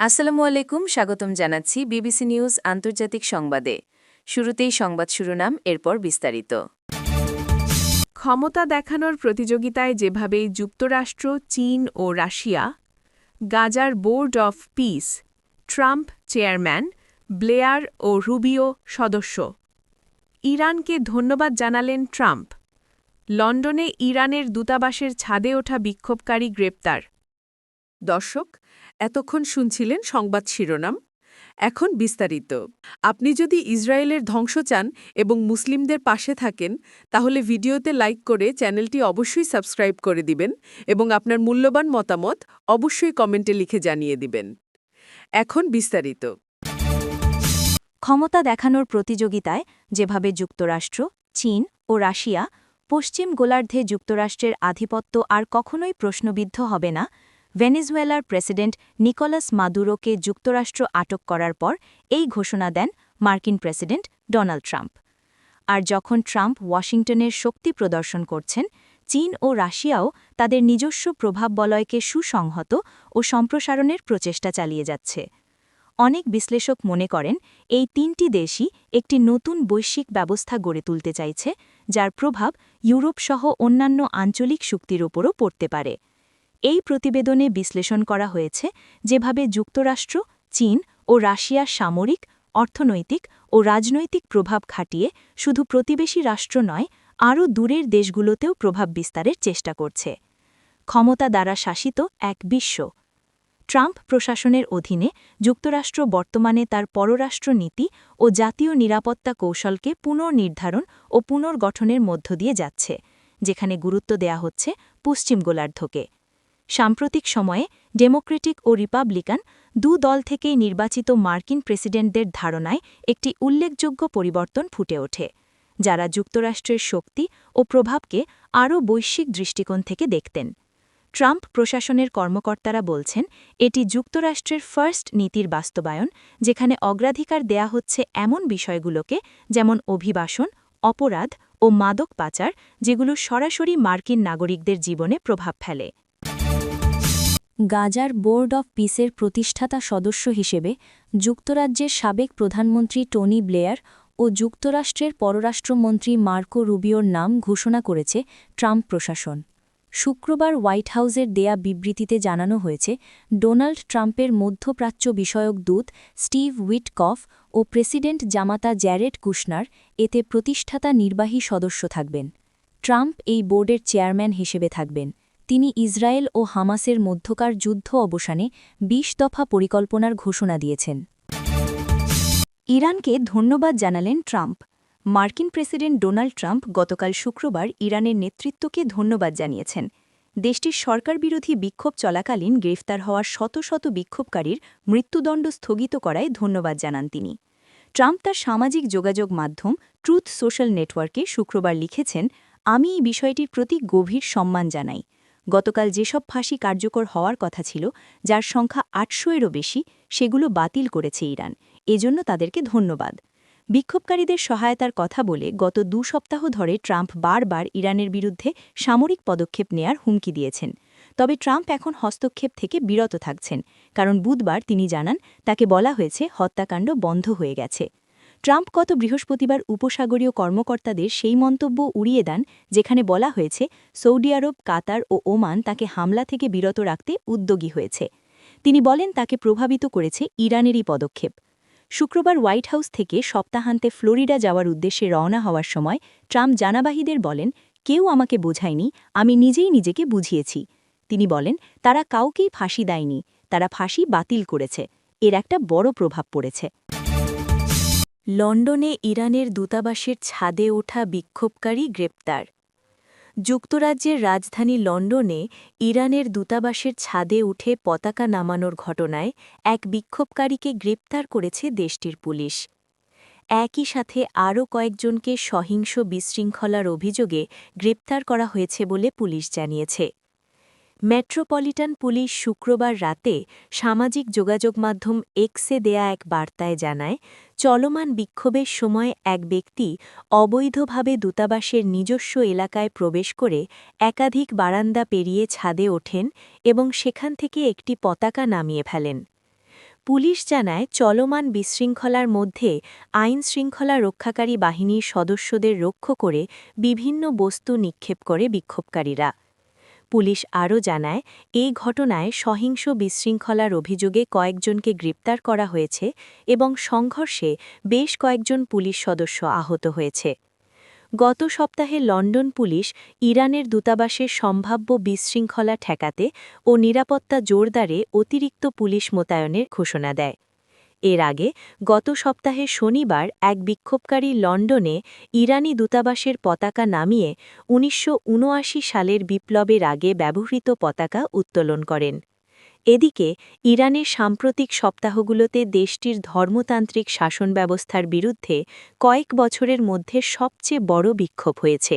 আসসালামু আলাইকুম, স্বাগতম জানাচ্ছি বিবিসি নিউজ আন্তর্জাতিক সংবাদে। শুরুতেই সংবাদ শিরোনাম, এরপর বিস্তারিত। ক্ষমতা দেখানোর প্রতিযোগিতায় যেভাবে যুক্তরাষ্ট্র, চীন ও রাশিয়া, গাজার board of peace, Trump chairman, Blair O Rubio সদস্য। ইরানকে ধন্যবাদ জানালেন ট্রাম্প। লন্ডনে ইরানের দূতাবাসের ছাদে ওঠা বিক্ষোভকারী গ্রেপ্তার। দর্শক, এতক্ষণ শুনছিলেন সংবাদ শিরোনাম। এখন বিস্তারিত। আপনি যদি ইসরায়েলের ধ্বংস চান এবং মুসলিমদের পাশে থাকেন, তাহলে ভিডিওতে লাইক করে চ্যানেলটি অবশ্যই সাবস্ক্রাইব করে দিবেন এবং আপনার মূল্যবান মতামত অবশ্যই কমেন্টে লিখে জানিয়ে দিবেন। এখন বিস্তারিত। ক্ষমতা দেখানোর প্রতিযোগিতায় যেভাবে যুক্তরাষ্ট্র, চীন ও রাশিয়া পশ্চিম গোলার্ধে যুক্তরাষ্ট্রের আধিপত্য আর কখনোই প্রশ্নবিদ্ধ হবে না ভেনেজুয়েলার প্রেসিডেন্ট নিকোলাস মাদুরোকে যুক্তরাষ্ট্র আটক করার পর এই ঘোষণা দেন মার্কিন প্রেসিডেন্ট ডোনাল্ড ট্রাম্প। আর যখন ট্রাম্প ওয়াশিংটনের শক্তি প্রদর্শন করছেন, চীন ও রাশিয়াও তাদের নিজস্ব প্রভাব বলয়কে সুসংহত ও সম্প্রসারণের প্রচেষ্টা চালিয়ে যাচ্ছে। অনেক বিশ্লেষক মনে করেন, এই তিনটি দেশই একটি নতুন বৈশ্বিক ব্যবস্থা গড়ে তুলতে চাইছে, যার প্রভাব ইউরোপ সহ অন্যান্য আঞ্চলিক শক্তির ওপরও পড়তে পারে। এই প্রতিবেদনে বিশ্লেষণ করা হয়েছে যেভাবে যুক্তরাষ্ট্র, চীন ও রাশিয়ার সামরিক, অর্থনৈতিক ও রাজনৈতিক প্রভাব খাটিয়ে শুধু প্রতিবেশী রাষ্ট্র নয়, আরও দূরের দেশগুলোতেও প্রভাব বিস্তারের চেষ্টা করছে। ক্ষমতা দ্বারা শাসিত এক বিশ্ব। ট্রাম্প প্রশাসনের অধীনে যুক্তরাষ্ট্র বর্তমানে তার পররাষ্ট্র নীতি ও জাতীয় নিরাপত্তা কৌশলকে পুনর্নির্ধারণ ও পুনর্গঠনের মধ্য দিয়ে যাচ্ছে, যেখানে গুরুত্ব দেয়া হচ্ছে পশ্চিম গোলার্ধকে। সাম্প্রতিক সময়ে ডেমোক্রেটিক ও রিপাবলিকান দু দল থেকেই নির্বাচিত মার্কিন প্রেসিডেন্টদের ধারণায় একটি উল্লেখযোগ্য পরিবর্তন ফুটে ওঠে, যারা যুক্তরাষ্ট্রের শক্তি ও প্রভাবকে আরও বৈশ্বিক দৃষ্টিকোণ থেকে দেখতেন। ট্রাম্প প্রশাসনের কর্মকর্তারা বলছেন, এটি যুক্তরাষ্ট্রের ফার্স্ট নীতির বাস্তবায়ন, যেখানে অগ্রাধিকার দেয়া হচ্ছে এমন বিষয়গুলোকে, যেমন অভিবাসন, অপরাধ ও মাদক পাচার, যেগুলো সরাসরি মার্কিন নাগরিকদের জীবনে প্রভাব ফেলে। গাজার বোর্ড অফ পিসের প্রতিষ্ঠাতা সদস্য হিসেবে যুক্তরাজ্যের সাবেক প্রধানমন্ত্রী টনি ব্লেয়ার ও যুক্তরাষ্ট্রের পররাষ্ট্রমন্ত্রী মার্কো রুবিওর নাম ঘোষণা করেছে ট্রাম্প প্রশাসন। শুক্রবার হোয়াইট হাউসের দেয়া বিবৃতিতে জানানো হয়েছে, ডোনাল্ড ট্রাম্পের মধ্যপ্রাচ্য বিষয়ক দূত স্টিভ উইটকফ ও প্রেসিডেন্ট জামাতা জ্যারেড কুশনার এতে প্রতিষ্ঠাতা নির্বাহী সদস্য থাকবেন। ট্রাম্প এই বোর্ডের চেয়ারম্যান হিসেবে থাকবেন। তিনি ইসরায়েল ও হামাসের মধ্যকার যুদ্ধ অবসানে ২০ দফা পরিকল্পনার ঘোষণা দিয়েছেন। ইরানকে ধন্যবাদ জানালেন ট্রাম্প। মার্কিন প্রেসিডেন্ট ডোনাল্ড ট্রাম্প গতকাল শুক্রবার ইরানের নেতৃত্বকে ধন্যবাদ জানিয়েছেন। দেশটির সরকারবিরোধী বিক্ষোভ চলাকালীন গ্রেফতার হওয়ার শত শত বিক্ষোভকারীর মৃত্যুদণ্ড স্থগিত করায় ধন্যবাদ জানান তিনি। ট্রাম্প তার সামাজিক যোগাযোগ মাধ্যম ট্রুথ সোশ্যাল নেটওয়ার্কে শুক্রবার লিখেছেন, আমি এই বিষয়টির প্রতি গভীর সম্মান জানাই। গতকাল যেসব ফাঁসি কার্যকর হওয়ার কথা ছিল, যার সংখ্যা আটশো এরও বেশি, সেগুলো বাতিল করেছে ইরান। এজন্য তাদেরকে ধন্যবাদ। বিক্ষোভকারীদের সহায়তার কথা বলে গত দু সপ্তাহ ধরে ট্রাম্প বারবার ইরানের বিরুদ্ধে সামরিক পদক্ষেপ নেয়ার হুমকি দিয়েছেন। তবে ট্রাম্প এখন হস্তক্ষেপ থেকে বিরত থাকছেন, কারণ বুধবার তিনি জানান, তাকে বলা হয়েছে হত্যাকাণ্ড বন্ধ হয়ে গেছে। ট্রাম্প গত বৃহস্পতিবার উপসাগরীয় কর্মকর্তাদের সেই মন্তব্য উড়িয়ে দেন, যেখানে বলা হয়েছে, সৌদি আরব, কাতার ও ওমান তাকে হামলা থেকে বিরত রাখতে উদ্যোগী হয়েছে। তিনি বলেন, তাকে প্রভাবিত করেছে ইরানেরই পদক্ষেপ। শুক্রবার হোয়াইট হাউস থেকে সপ্তাহান্তে ফ্লোরিডা যাওয়ার উদ্দেশ্যে রওনা হওয়ার সময় ট্রাম্প জানাবাহীদের বলেন, কেউ আমাকে বোঝায়নি, আমি নিজেই নিজেকে বুঝিয়েছি। তিনি বলেন, তারা কাউকেই ফাঁসি দেয়নি, তারা ফাঁসি বাতিল করেছে। এর একটা বড় প্রভাব পড়েছে। লন্ডনে ইরানের দূতাবাসের ছাদে ওঠা বিক্ষোভকারী গ্রেপ্তার। যুক্তরাজ্যের রাজধানী লন্ডনে ইরানের দূতাবাসের ছাদে উঠে পতাকা নামানোর ঘটনায় এক বিক্ষোভকারীকে গ্রেপ্তার করেছে দেশটির পুলিশ। একই সাথে আরও কয়েকজনকে সহিংস বিশৃঙ্খলার অভিযোগে গ্রেপ্তার করা হয়েছে বলে পুলিশ জানিয়েছে। মেট্রোপলিটন পুলিশ শুক্রবার রাতে সামাজিক যোগাযোগ মাধ্যম এক্সে দেয়া এক বার্তায় জানায়, চলমান বিক্ষোভের সময় এক ব্যক্তি অবৈধভাবে দূতাবাসের নিজস্ব এলাকায় প্রবেশ করে একাধিক বারান্দা পেরিয়ে ছাদে ওঠেন এবং সেখান থেকে একটি পতাকা নামিয়ে ফেলেন। পুলিশ জানায়, চলমান বিশৃঙ্খলার মধ্যে আইন শৃঙ্খলা রক্ষাকারী বাহিনীর সদস্যদের রক্ষ করে বিভিন্ন বস্তু নিক্ষেপ করে বিক্ষোভকারীরা। পুলিশ আরও জানায়, এই ঘটনায় সহিংস বিশৃঙ্খলার অভিযোগে কয়েকজনকে গ্রেপ্তার করা হয়েছে এবং সংঘর্ষে বেশ কয়েকজন পুলিশ সদস্য আহত হয়েছে। গত সপ্তাহে লন্ডন পুলিশ ইরানের দূতাবাসের সম্ভাব্য বিশৃঙ্খলা ঠেকাতে ও নিরাপত্তা জোরদারে অতিরিক্ত পুলিশ মোতায়েনের ঘোষণা দেয়। এর আগে গত সপ্তাহে শনিবার এক বিক্ষোভকারী লন্ডনে ইরানি দূতাবাসের পতাকা নামিয়ে উনিশশো উনআশি সালের বিপ্লবের আগে ব্যবহৃত পতাকা উত্তোলন করেন। এদিকে, ইরানের সাম্প্রতিক সপ্তাহগুলোতে দেশটির ধর্মতান্ত্রিক শাসন ব্যবস্থার বিরুদ্ধে কয়েক বছরের মধ্যে সবচেয়ে বড় বিক্ষোভ হয়েছে।